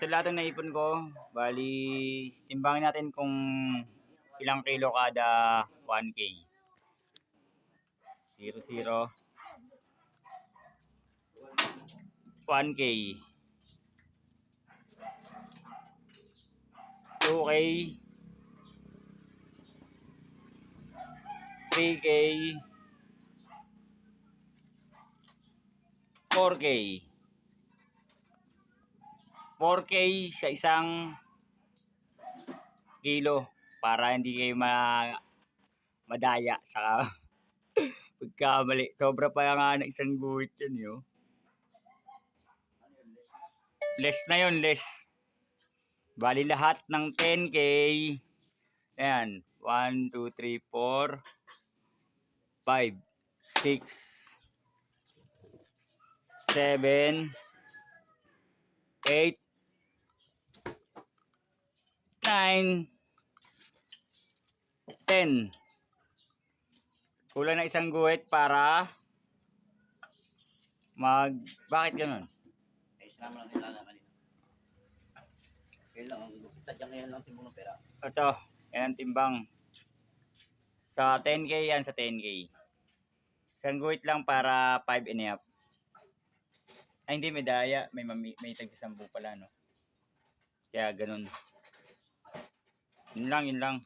Ito lahat ng naipon ko. Bali, timbangin natin kung ilang kilo kada 1K. 0, 0. 1K. 2K. 3K. 4K. 4K sa isang kilo para hindi kayo ma madaya saka pagkamali. Sobra pa nga ng isang guhit yun yo. Less na yun, less. Bali lahat ng 10K. Ayan. 1, 2, 3, 4, 5, 6, 7, 8, 9, 10. Kulang na isang guhit para mag... Bakit ganun? Eh, sinama lang nila kanina. Kaya lang, ang gupit na dyan ngayon lang timbong ng pera. Ito, yan ang timbang. Sa 10K yan, sa 10K. Isang guhit lang para 5 and a half. Ay, hindi, may daya. May, mami, may tagsasampu pala, no? Kaya ganun. Yun lang, yun lang.